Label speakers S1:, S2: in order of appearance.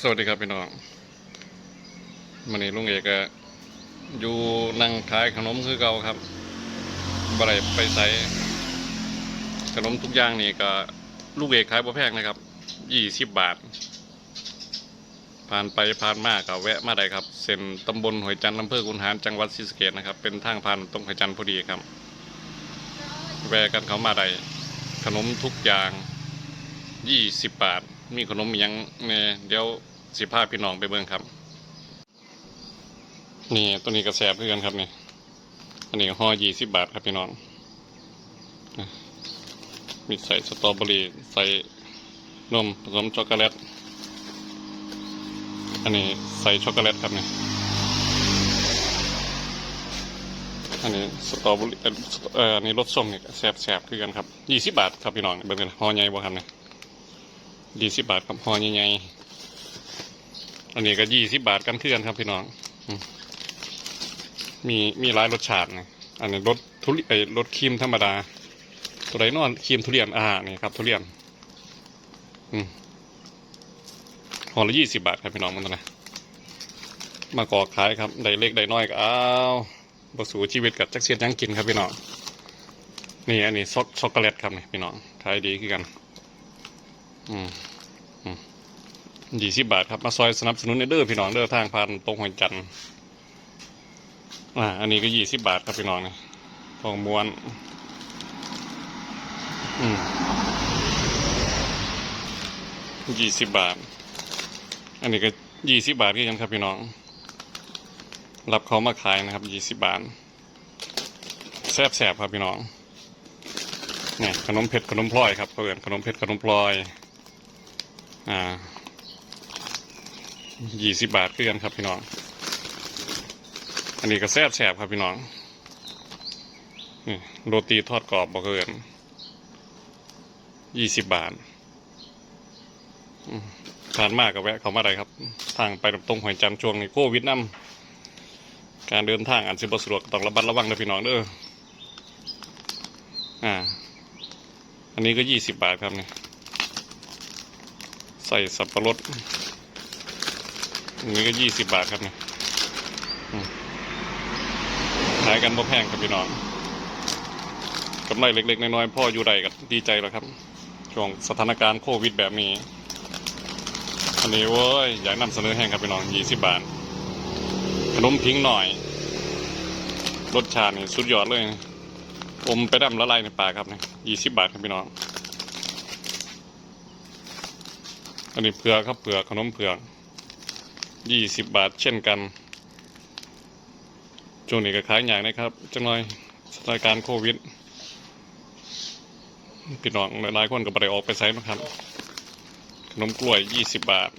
S1: สวัสดีครับพี่น้องวันนี้ลุงเอกอยู่นั่งขายขนมคือเก่าครับบ่ได้ไปใส่ขนมทุกอย่างนี่ก็ลูกเอกขายบ่แพงนะครับยี่สิบบาท ผ่านไปผ่านมาก็แวะมาได้ครับ เส้นตำบลหอยจันทร์อำเภอกุนหารจังหวัดศรีสะเกษนะครับ เป็นทางผ่านตรงหอยจันทร์พอดีครับ แวะกันเขามาได้ขนมทุกอย่างยี่สิบบาท มีขนมอิหยังเนี่ยเดี๋ยวสิพาพี่น้องไปเบิ่งครับ นี่ตัวนี้กระแสเพื่อกันครับนี่อันนี้ห่อยี่สิบบาทครับพี่น้องมีใส่สตรอเบอรี่ใส่นมผสมช็อกโกแลต อันนี้ใส่ช็อกโกแลตครับนี่อันนี้สตรอเบอรี่เอ่ออันนี้รสส้มเนี่ยแสบแสบคือกันครับยี่สิบบาทครับพี่น้องเบิ่งกันห่อใหญ่บ่ครับเนี่ย ยี่สิบบาทครับหอใหญ่ๆอันนี้ก็ยี่สิบบาทกันเคือกันครับพี่น้อง มีมีหลายรสชาตินะอันนี้รสทุเรียนไอ้รสครีมธรรมดา ตัวไหนนอนครีมทุเรียนอ่านี่ครับ ทุเรียนอืมห่อละยี่สิบาทครับพี่น้องมันนะมากอกขายครับได้เล็กได้น้อยก็เอาบสู่ชีวิตกับจักเสียนยังกินครับพี่น้องนี่อันนี้ซอกช็อกโกแลตครับนี่พี่น้องขายดีคือกัน ยี่สิบบาทครับ มาซอยสนับสนุนเด้อพี่น้องเด้อทางผ่านตรงหอยจันทร์อ่า อันนี้ก็ยี่สิบบาทครับพี่น้องนี่ทองม้วน อืมยี่สิบบาท อันนี้ก็ยี่สิบาทก็ยังครับพี่น้อง รับเขามาขายนะครับยี่สิบบาท แซ่บแสบๆครับพี่น้อง เนี่ยขนมเผ็ดขนมพลอยครับเพื่อนขนมเผ็ดขนมพลอย อ่ายี่สิบาทเก็ยังครับพี่น้อง อันนี้ก็แซ่บแสบครับพี่น้องนี่โรตีทอดกรอบบอกเพื่อนยี่สิบบาทผ่านมากกับแวะเขามาได้ครับ ทางไปตรงหอยจันช่วงนี้โควิดนํการเดินทางอันสิบสะดวกต้องระมัดระวังนะพี่น้องเด้ออ่า อันนี้ก็ยี่สิบบาทครับนี่ ใส่สับปะรดอันนี้ก็ยี่สิบบาทครับเนี่อืมขายกันบ่แพงครับพี่น้องกำไรเล็กๆน้อยๆพ่ออยู่ใดก็ดีใจแล้วครับ ช่วงสถานการณ์โควิดแบบนี้ อันนี้เว้ย อยากนำเสนอแห้งครับพี่น้องยี่สิบบาท ขนมพิงหน่อย รสชาตินี่สุดยอดเลย อมไปดำละลายในปากครับเนี่ยี่สิบบาทครับพี่น้อง อันนี้เผือกครับเผือกขนมเผือกยี่สิบบาทเช่นกันช่วงนี้ก็ขายอย่างนะครับจังเลยสถานการณ์โควิดพี่น้องหลายๆคนก็ไปได้ออกไปไซส์นะครับ ขนมกล้วยยี่สิบบาท